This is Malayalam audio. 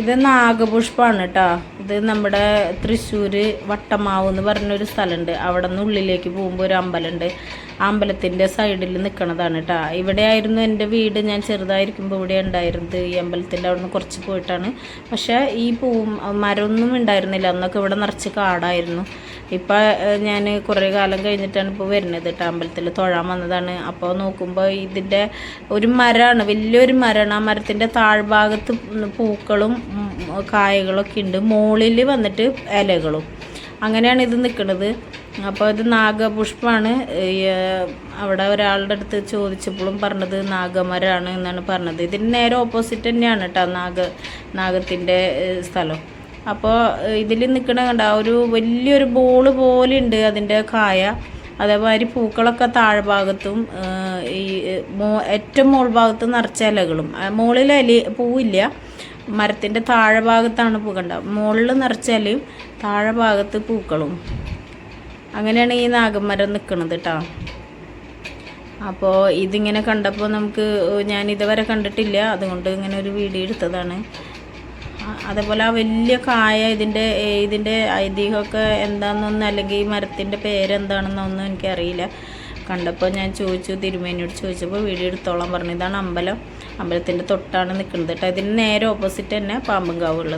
ഇത് നാഗപുഷ്പമാണ് കേട്ടോ ഇത് നമ്മുടെ തൃശ്ശൂർ വട്ടമാവ് എന്ന് പറഞ്ഞൊരു സ്ഥലമുണ്ട് അവിടെ നിന്ന് ഉള്ളിലേക്ക് പോകുമ്പോൾ ഒരു അമ്പലമുണ്ട് അമ്പലത്തിന്റെ സൈഡിൽ നിൽക്കണതാണ് കേട്ടോ ഇവിടെ ആയിരുന്നു എന്റെ വീട്. ഞാൻ ചെറുതായിരിക്കുമ്പോൾ ഇവിടെ ഉണ്ടായിരുന്നത്. ഈ അമ്പലത്തിന്റെ അവിടെ നിന്ന് കുറച്ച് പോയിട്ടാണ്. പക്ഷേ ഈ പൂ മരമൊന്നും ഉണ്ടായിരുന്നില്ല. അന്നൊക്കെ ഇവിടെ നിറച്ച് കാടായിരുന്നു. ഇപ്പം ഞാൻ കുറേ കാലം കഴിഞ്ഞിട്ടാണ് ഇപ്പോൾ വരുന്നത് കേട്ടോ അമ്പലത്തിൽ തൊഴാൻ വന്നതാണ്. അപ്പോൾ നോക്കുമ്പോൾ ഇതിന്റെ ഒരു മരമാണ് വലിയൊരു മരമാണ് ആ മരത്തിന്റെ താഴ്ഭാഗത്ത് പൂക്കളും കായകളൊക്കെ ഉണ്ട് മുകളിൽ വന്നിട്ട് ഇലകളും അങ്ങനെയാണ് ഇത് നിൽക്കുന്നത് അപ്പോൾ ഇത് നാഗപുഷ്പമാണ് അവിടെ ഒരാളുടെ അടുത്ത് ചോദിച്ചപ്പോഴും പറഞ്ഞത് നാഗമരമാണ് എന്നാണ് പറഞ്ഞത്. ഇതിന് നേരെ ഓപ്പോസിറ്റ് തന്നെയാണ് കേട്ടോ നാഗ നാഗത്തിന്റെ സ്ഥലം. അപ്പോൾ ഇതിൽ നിൽക്കണ കണ്ട ഒരു വലിയൊരു ബോൾ പോലെ ഉണ്ട് അതിന്റെ കായ. അതേമാതിരി പൂക്കളൊക്കെ താഴ്ഭാഗത്തും ഈ മോ ഏറ്റവും മോൾ ഭാഗത്ത് നിറച്ച ഇലകളും. മുകളിൽ ഇല പൂവില്ല. മരത്തിന്റെ താഴെ ഭാഗത്താണ് പൂ കണ്ട. മുകളിൽ നിറച്ച ഇലയും താഴെ ഭാഗത്ത് പൂക്കളും. അങ്ങനെയാണ് ഈ നാഗമരം നിൽക്കുന്നത് കേട്ടോ അപ്പോൾ ഇതിങ്ങനെ കണ്ടപ്പോൾ നമുക്ക് ഞാൻ ഇതുവരെ കണ്ടിട്ടില്ല. അതുകൊണ്ട് ഇങ്ങനെ ഒരു വീഡിയോ എടുത്തതാണ്. അതേപോലെ ആ വലിയ കായ ഇതിന്റെ ഇതിന്റെ ഐതിഹ്യമൊക്കെ എന്താണെന്നൊന്നും അല്ലെങ്കിൽ ഈ മരത്തിന്റെ പേരെന്താണെന്നൊന്നും എനിക്കറിയില്ല. കണ്ടപ്പോൾ ഞാൻ ചോദിച്ചു തിരുമേനിയോട് ചോദിച്ചപ്പോൾ വീഡിയോ എടുത്തോളാൻ പറഞ്ഞു. ഇതാണ് അമ്പലം. അമ്പലത്തിന്റെ തൊട്ടാണ് നിൽക്കുന്നത് കേട്ടോ. ഇതിന് നേരെ ഓപ്പോസിറ്റ് തന്നെ പാമ്പുംകാവ് ഉള്ളത്.